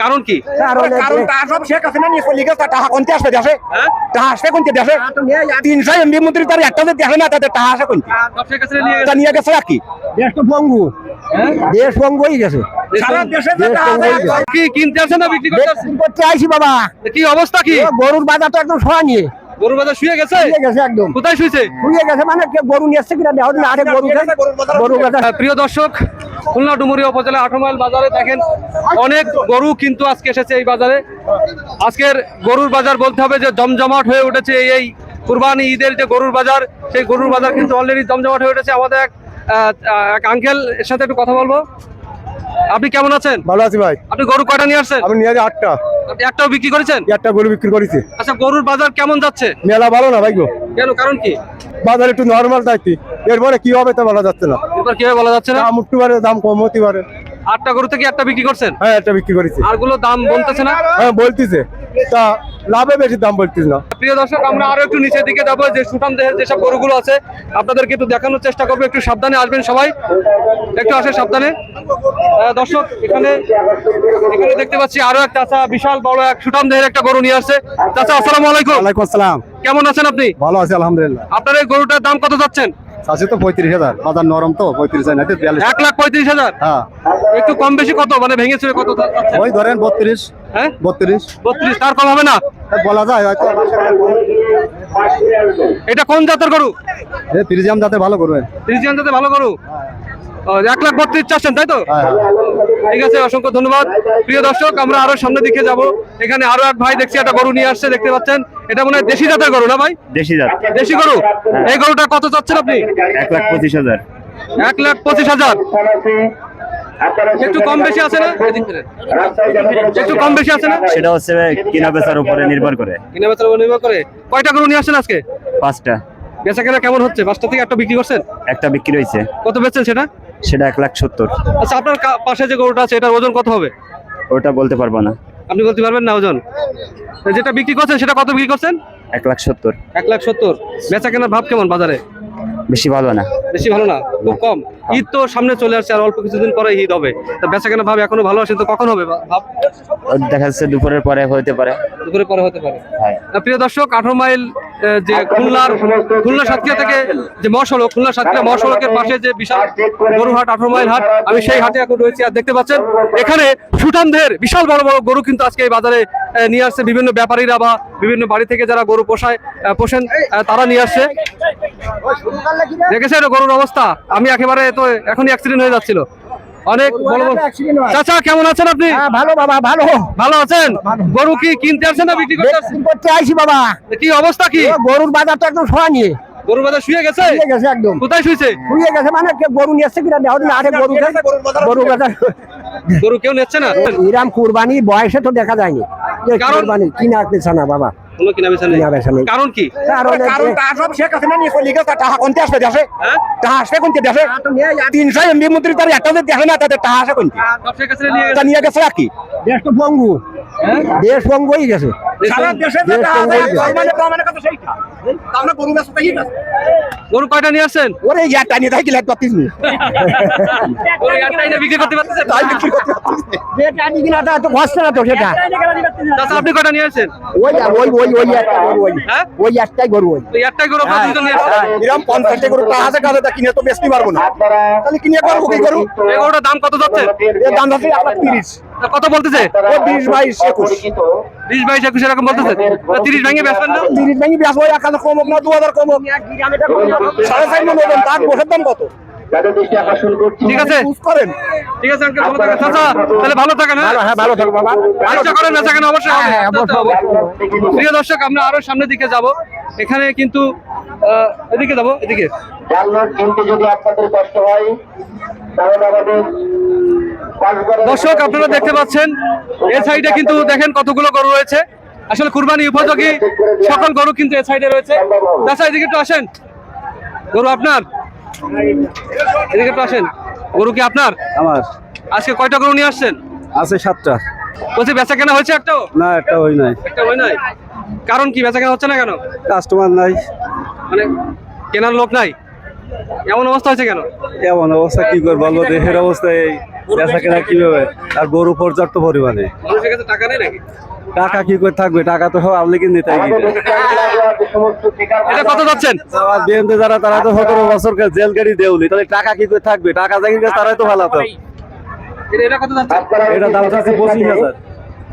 কারণ কি? কারণ সব শেখ হাসিনা নিয়ে চলে গেছে টাকা কোনতে আসবে দেশে? টাকা আসবে কোনতে দেশে? তিনশো এমবি মন্ত্রী তার একটা যে দেখে না তাদের টাকা আসে কোনতে? সব শেখ হাসিনা নিয়ে তা নিয়ে গেছে আর কি? দেশ তো বঙ্গু দেশ বঙ্গ হয়ে গেছে। সারা দেশে যে দেশ টাকা বঙ্গ গেছে। কি কিনতে আসেন না বিক্রি করতে আসেন? বাবা। কি অবস্থা কি? গরুর বাজার তো একদম সোয়া নিয়ে। গরু বাজার শুয়ে গেছে? শুয়ে গেছে একদম। কোথায় শুয়েছে? শুয়ে গেছে মানে গরু নিয়ে আসছে কিনা আরে গরু গরু বাজার প্রিয় দর্শক খুলনা ডুমুরিয়া উপজেলা আঠারো মাইল বাজারে দেখেন অনেক গরু কিন্তু আজকে এসেছে এই বাজারে। আজকের গরুর বাজার বলতে হবে যে জমজমাট হয়ে উঠেছে এই- কুরবানি ঈদের যে গরুর বাজার সেই গরুর বাজার কিন্তু অলরেডি জমজমাট হয়ে উঠেছে। আমাদের এক এক আঙ্কেল এর সাথে একটু কথা বলব। আপনি কেমন আছেন? ভালো আছি ভাই। আপনি গরু কয়টা নিয়ে আসছেন? আমি নিয়ে আটটা। একটাও বিক্রি করেছেন? একটা গরু বিক্রি করেছি। আচ্ছা গরুর বাজার কেমন যাচ্ছে? মেলা ভালো না ভাই গো। কেন? কারণ কি? বাজার একটু নর্মাল চাইছি এরপরে কি হবে তা বলা যাচ্ছে না। এবার কীভাবে বলা যাচ্ছে না? দাম উঠতে পারে দাম কম হতে পারে। আটটা গরু থেকে একটা বিক্রি করছেন? হ্যাঁ একটা বিক্রি করেছি। আরগুলো দাম বলতেছে না? হ্যাঁ বলতিছে। তা লাভে বেশি দাম বলতিস না। প্রিয় দর্শক আমরা আরও একটু নিচের দিকে যাব যে সুঠাম দেহের যেসব গরুগুলো আছে আপনাদেরকে একটু দেখানোর চেষ্টা করব একটু সাবধানে আসবেন সবাই। একটু আসে সাবধানে। দর্শক এখানে এখানে দেখতে পাচ্ছি আরও এক চাচা বিশাল বড় এক সুঠাম দেহের একটা গরু নিয়ে আসছে। চাচা আসসালামু আলাইকুম। ওয়ালাইকুম আসসালাম। কেমন আছেন আপনি? ভালো আছি আলহামদুলিল্লাহ। আপনার এই গরুটার দাম কত যাচ্ছেন? আছে তো পঁয়ত্রিশ হাজার বাজার নরম তো পঁয়ত্রিশ হাজার এক লাখ পঁয়ত্রিশ হাজার? হ্যাঁ। একটু কম বেশি কত? মানে ভেঙে চুরে কত ওই ধরেন বত্রিশ হ্যাঁ? বত্রিশ। বত্রিশ তার কম হবে না? বলা যায় হয়তো। এটা কোন জাতের গরু? ফ্রিজিয়াম যাতে ভালো করবে রিজিয়ান জাতের ভালো গরু? এক লাখ বত্রিশ চাচ্ছেন তাই তো? হ্যাঁ। ঠিক আছে অসংখ্য ধন্যবাদ। প্রিয় দর্শক আমরা আরও সামনের দিকে যাব। এখানে আরও এক ভাই দেখছি একটা গরু নিয়ে আসছে দেখতে পাচ্ছেন। এটা মনে হয় দেশি জাতের গরু না ভাই? দেশি জাত। দেশি গরু? এই গরুটা কত চাচ্ছেন আপনি? এক লাখ পঁচিশ হাজার। এক লাখ পঁচিশ হাজার। একটু কম বেশি আছে না? একটু কম বেশি আছে না? সেটা হচ্ছে কিনা বেচার উপরে নির্ভর করে। কিনে বেচার উপর নির্ভর করে। কয়টা গরু নিয়ে আসছেন আজকে? পাঁচটা। বেচা কেনা কেমন হচ্ছে? পাঁচটা থেকে একটা বিক্রি করছেন? একটা বিক্রি হয়েছে। কত বেচছেন সেটা? সেটা এক লাখ সত্তর। আচ্ছা আপনার পাশে যে গরুটা আছে এটার ওজন কত হবে? ওটা বলতে পারব না। আপনি বলতে পারবেন না ওজন? যেটা বিক্রি করছেন সেটা কত বিক্রি করছেন? এক লাখ সত্তর। এক লাখ সত্তর। বেচা কেনার ভাব কেমন বাজারে? বেশি ভালো না। বেশি ভালো না? খুব কম। ঈদ তো সামনে চলে আসছে আর অল্প কিছুদিন পরে ঈদ হবে। তা বেচা কেনা ভাব এখনও ভালো আছে তো কখন হবে ভাব? দেখা যাচ্ছে দুপুরের পরে হতে পারে। দুপুরের পরে হতে পারে। হ্যাঁ। প্রিয় দর্শক আঠারো মাইল যে খুলনার খুলনা সাতক্ষীরা থেকে যে মহাসড়ক খুলনা সাতক্ষীরা মহাসড়কের পাশে যে বিশাল গরুহাট আঠারো মাইল হাট আমি সেই হাটে এখন রয়েছি। আর দেখতে পাচ্ছেন এখানে সুঠামদের বিশাল বড় বড় গরু কিন্তু আজকে এই বাজারে নিয়ে আসছে। বিভিন্ন ব্যাপারীরা বা বিভিন্ন বাড়ি থেকে যারা গরু পোষায় পোষেন তারা নিয়ে আসছে। দেখেছেন গরুর অবস্থা? আমি একেবারে তো এখনই অ্যাক্সিডেন্ট হয়ে যাচ্ছিল। অনেক চাচা কেমন আছেন আপনি? হ্যাঁ ভালো বাবা ভালো। ভালো আছেন? গরু কি কিনতে আসছেন না বিক্রি করতে বাবা। কি অবস্থা কি? গরুর বাজার তো একদম সোয়া নিয়ে গরু বাজার শুয়ে গেছে? শুয়ে গেছে একদম। কোথায় শুয়েছে? শুয়ে গেছে মানে কে গরু নিয়ে আসছে কিনা দেওয়া আরে গরু গরু বাজার গরু কেউ নিচ্ছে না? ইরাম কুরবানি বয়সে তো দেখা যায়নি। কুরবানি কিনা পেছা না বাবা। কোনো কিনা বেচা নেই। কারণ কি? কারণ টাকা সব শেখ হাসিনা নিয়ে চলে গেছে টাকা কোনতে আসবে দেশে? হ্যাঁ? টাকা আসবে কোনতে দেশে? তিনশো মন্ত্রী তার একটা না তাদের টাকা আসে কোনতে? সব শেখ হাসিনা নিয়ে গেছে নিয়ে আর কি? দেশ তো বঙ্গু দেশ হয়ে গেছে। সারা দেশে মানে সেইটা। আমরা গরু বেচতে পারি না। গরু কয়টা নিয়ে আসছেন? ওরে ইয়ার টানি তাই কি লাগতো তিন গরু একটাই না বিক্রি করতে পারতেছেন? তাই বিক্রি করতে পারতিস না। যে কিনা তো বসছে না তো সেটা। চাচা আপনি কয়টা নিয়ে আসছেন? ওই ওই ওই ওই একটা গরু ওই। হ্যাঁ? ওই একটাই গরু ওই। ওই একটাই গরু আপনার দুজন নিয়ে আসছেন? এরকম পঞ্চাশটা গরু টাকা আছে কাছে তা কিনে তো বেচতে পারব না। তাহলে কিনে করব কি গরু? এই গরুটার দাম কত যাচ্ছে? এর দাম তিরিশ। তা কত বলতেছে? ও বিশ বাইশ একুশ। বিশ বাইশ একুশ এরকম বলতেছে? তা তিরিশ ভেঙে বেচবেন না? তিরিশ ভেঙে বেচবো এক হাজার কম হোক না দু হাজার কম হোক সাড়ে চার মন ওজন তার বসের দাম কত? ঠিক আছে। করেন। ঠিক আছে আঙ্কেল ভালো থাকেন। চাচা তাহলে ভালো থাকেন হ্যাঁ? ভালো হ্যাঁ ভালো থাকো বাবা। চেষ্টা করেন বেচা কেনা অবশ্যই হ্যাঁ, অবশ্যই, প্রিয় দর্শক আমরা আরও সামনের দিকে যাব। এখানে কিন্তু এদিকে যাব এদিকে। জানলার কিনতে যদি আপনাদের কষ্ট হয় তাহলে আমাদের দর্শক আপনারা দেখতে পাচ্ছেন এই সাইডে কিন্তু দেখেন কতগুলো গরু রয়েছে। আসলে কুরবানি উপযোগী সকল গরু কিন্তু এই সাইডে রয়েছে। চাচা এদিকে একটু আসেন। গরু আপনার? এদিকে একটু আসেন। গরু কি আপনার? আমার। আজকে কয়টা গরু নিয়ে আসছেন? আছে সাতটা। বলছি বেচা কেনা হয়েছে একটাও না একটা ওই নাই। একটা হয় নাই? কারণ কি বেচা কেনা হচ্ছে না কেন? কাস্টমার নাই। মানে কেনার লোক নাই? এমন অবস্থা হয়েছে কেন? এমন অবস্থা কি করব? বলো দেশের অবস্থা এই। বেচা কেনা কীভাবে? আর গরু পর্যাপ্ত পরিমাণে। মানুষের কাছে টাকা নেই নাকি? টাকা কি করে থাকবে? টাকা তো সব সমস্ত টিকার এটা কত যাচ্ছেন? বিএনপি যারা তারা তো সতেরো বছর জেল গাড়ি দেউলি। তাহলে টাকা কি করে থাকবে? টাকা যাই তারাই তো ভালো হতো এটা- কত যাচ্ছে? এটা দাম আছে পঁচিশ হাজার।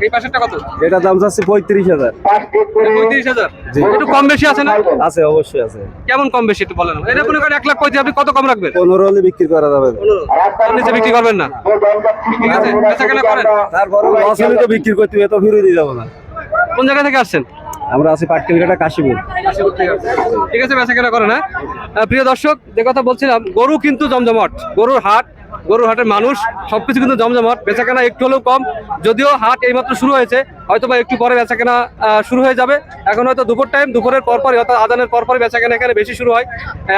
এই পাশেরটা কত? এটা দাম পঁয়ত্রিশ হাজার। পঁয়ত্রিশ হাজার। একটু কম বেশি আছে না? আছে অবশ্যই আছে। কেমন কম বেশি একটু বলেন এটা মনে করেন এক লাখ পঁয়ত্রিশ আপনি কত কম রাখবেন? পনেরো হলে বিক্রি করা যাবে। নিচে বিক্রি করবেন না। ঠিক আছে, বেচা কেনা করেন। তারপরে লস হলে তো বিক্রি করতে হবে, এত ফিরে দিয়ে যাব না। কোন জায়গা থেকে আসছেন? আমরা আছি পাটকেলঘাটা কাশিপুর। ঠিক আছে বেচা কেনা করেন হ্যাঁ। প্রিয় দর্শক যে কথা বলছিলাম গরু কিন্তু জমজমাট। গরুর হাট গরুর হাটের মানুষ সবকিছু কিন্তু জমজমাট। বেচাকেনা একটু হলেও কম। যদিও হাট এইমাত্র শুরু হয়েছে হয়তো বা একটু পরে বেচাকেনা শুরু হয়ে যাবে। এখন হয়তো দুপুর টাইম দুপুরের পর পরই অর্থাৎ আদানের পর পরই বেচাকেনা এখানে বেশি শুরু হয়।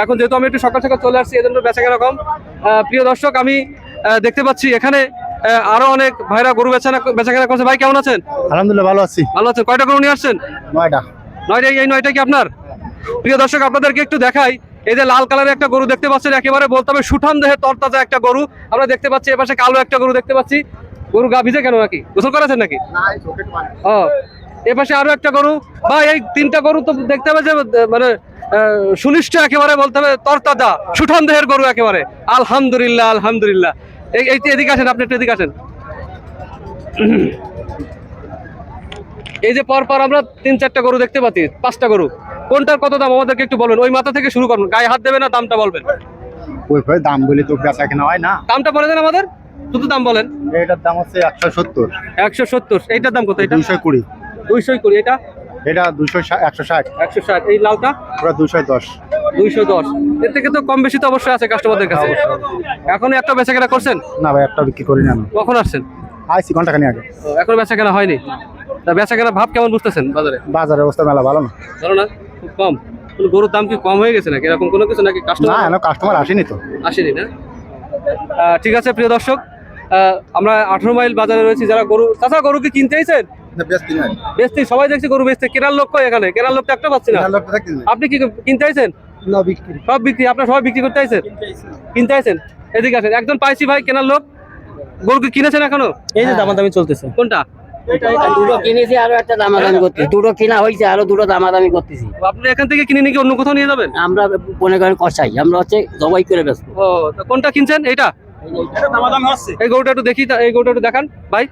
এখন যেহেতু আমি একটু সকাল সকাল চলে আসছি এজন্য বেচাকেনা কম। প্রিয় দর্শক আমি দেখতে পাচ্ছি এখানে আরও অনেক ভাইরা গরু বেচানা বেচাকেনা করছে। ভাই কেমন আছেন? আলহামদুলিল্লাহ ভালো আছি। ভালো আছেন। কয়টা গরু নিয়ে আসছেন? নয়টা। নয়টা এই নয়টা কি আপনার? প্রিয় দর্শক আপনাদেরকে একটু দেখাই এই যে লাল কালারের একটা গরু দেখতে পাচ্ছেন একেবারে বলতে হবে সুঠাম দেহের তরতাজা একটা গরু। আমরা দেখতে পাচ্ছি এপাশে কালো একটা গরু দেখতে পাচ্ছি। গরু গা ভিজে কেন নাকি? গোসল করেছেন নাকি? ও এপাশে আরও একটা গরু। বা এই তিনটা গরু তো দেখতে হবে যে মানে সুনিষ্ঠ একেবারে বলতে হবে তরতাজা সুঠাম দেহের গরু একেবারে। আলহামদুলিল্লাহ আলহামদুলিল্লাহ। এই এই এদিকে আসেন আপনি একটু এদিকে আসেন। এই যে পর পর আমরা তিন চারটা গরু দেখতে পাচ্ছি পাঁচটা গরু। কোনটার কত দাম? আমাদেরকে একটু বলবেন। ওই মাথা থেকে শুরু করুন। গায়ে হাত দেবে না দামটা বলবেন? ওই ভাই দাম বলি তো বেচা কেনা হয় না। দামটা বলে দেন আমাদের। শুধু দাম বলেন। এটার দাম হচ্ছে একশো সত্তর। একশো সত্তর। এইটার দাম কত? এটা? দুইশো কুড়ি। দুইশো কুড়ি। এটা? এটা দুইশো একশো ষাট। একশো ষাট। এই লালটা ওরা দুইশো দশ। দুইশো দশ। এর থেকে তো কম বেশি তো অবশ্যই আছে কাস্টমারদের কাছে। এখন একটা বেচা কেনা করছেন? না ভাই একটা বিক্রি করি না। কখন আসছেন? আইসি ঘণ্টা খানি আগে এখনও বেচা কেনা হয়নি? বেচা কেনা ভাব কেমন বুঝতেছেন বাজারে? বাজারের অবস্থা মেলা ভালো না। ধরো না? খুব কম। গরুর দাম কি কম হয়ে গেছে নাকি? এরকম কোনো কিছু নাকি কাস্টমার এখনও কাস্টমার আসেনি তো। আসেনি না? ঠিক আছে প্রিয় দর্শক আমরা আঠারো মাইল বাজারে রয়েছি। যারা গরু চাচা গরু কি কিনতে বেচতে সবাই দেখছি গরু বেচতে। কেনার লোক এখানে? কেনার লোক তো একটা পাচ্ছি না। আপনি কি কিনতে আইছেন? সব বিক্রি আপনার সবাই বিক্রি করতে আইছেন? কিনতে আইছেন? এদিকে আসেন। একজন পাইছি ভাই কেনার লোক। গরু কি কিনেছেন এখনও? এই যে দামাদামি চলতেছে। কোনটা? দুটো কিনেছি আরও একটা দামাদামি করতেছি। দুটো কিনা হয়েছে আরও দুটো দামাদামি করতেছি। আপনি এখান থেকে কিনে নিয়ে কি অন্য কোথাও নিয়ে যাবেন? আমরা মনে করেন কষাই আমরা হচ্ছে জবাই করে ব্যস্ত ও তা কোনটা কিনছেন? এটা এই গরুটা একটু দেখি এই গরুটা একটু দেখান ভাই।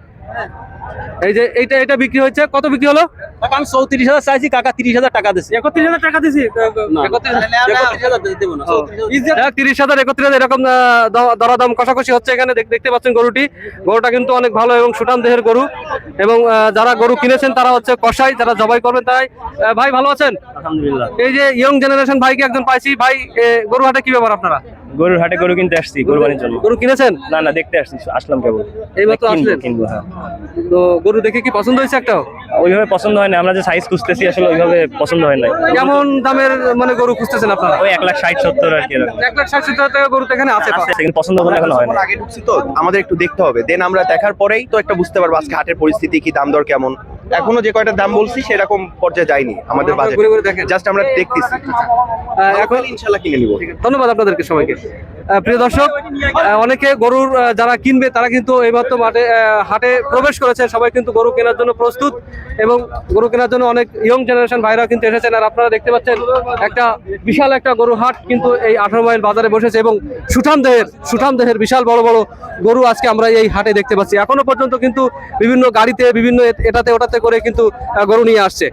এই যে এইটা এটা বিক্রি হচ্ছে কত বিক্রি হলো? কাকা আমি চৌত্রিশ হাজার চাইছি কাকা তিরিশ হাজার টাকা দিচ্ছে একত্রিশ হাজার টাকা দিছি? তিরিশ হাজার একত্রিশ হাজার এরকম দরাদাম কষাকষি হচ্ছে এখানে। দেখতে পাচ্ছেন গরুটি। গরুটা কিন্তু অনেক ভালো এবং সুঠাম দেহের গরু। এবং যারা গরু কিনেছেন তারা হচ্ছে কষাই যারা জবাই করবেন তাই। ভাই ভালো আছেন? আলহামদুলিল্লাহ। এই যে ইয়ং জেনারেশন ভাইকে একজন পাইছি। ভাই গরু হাটে কি ব্যাপার আপনারা? গরুর হাটে গরু কিনতে আসছি কোরবানির জন্য। গরু কিনেছেন? না না দেখতে আসছি আসলাম কেবল। এইমাত্র আসলেন? কিনবো হ্যাঁ। তো গরু দেখে কি পছন্দ হয়েছে একটাও? ওইভাবে পছন্দ হয় না আমরা যে সাইজ খুঁজতেছি আসলে ওইভাবে পছন্দ হয় না কেমন দামের মানে গরু খুঁজতেছেন আপনারা? ওই এক লাখ ষাট সত্তর আর কি এক লাখ ষাট সত্তর টাকা গরু তো এখানে আছে আছে, কিন্তু পছন্দ করে এখন হয় না আগে ঢুকছি তো আমাদের একটু দেখতে হবে। দেন আমরা দেখার পরেই তো একটা বুঝতে পারব আজকে হাটের পরিস্থিতি কি দাম দর কেমন। এখনও যে কয়টা দাম বলছি সেরকম পর্যায়ে যায়নি আমাদের বাজেট। জাস্ট আমরা দেখতেছি। এখন ইনশাআল্লাহ ইনশাল্লাহ কিনে নিব। ধন্যবাদ আপনাদেরকে সবাইকে প্রিয় দর্শক অনেকে গরুর যারা কিনবে, তারা কিন্তু এইমাত্র মাঠে হাটে প্রবেশ করেছে সবাই কিন্তু গরু কেনার জন্য প্রস্তুত এবং গরু কেনার জন্য অনেক ইয়ং জেনারেশন ভাইরা কিন্তু এসেছেন। আর আপনারা দেখতে পাচ্ছেন, একটা বিশাল একটা গরু হাট কিন্তু এই আঠারো মাইল বাজারে বসেছে এবং সুঠাম দেহের সুঠাম দেহের বিশাল বড় বড় গরু আজকে আমরা এই হাটে দেখতে পাচ্ছি। এখনও পর্যন্ত কিন্তু বিভিন্ন গাড়িতে, বিভিন্ন এটাতে, ওটাতে করে কিন্তু গরু নিয়ে আসছে।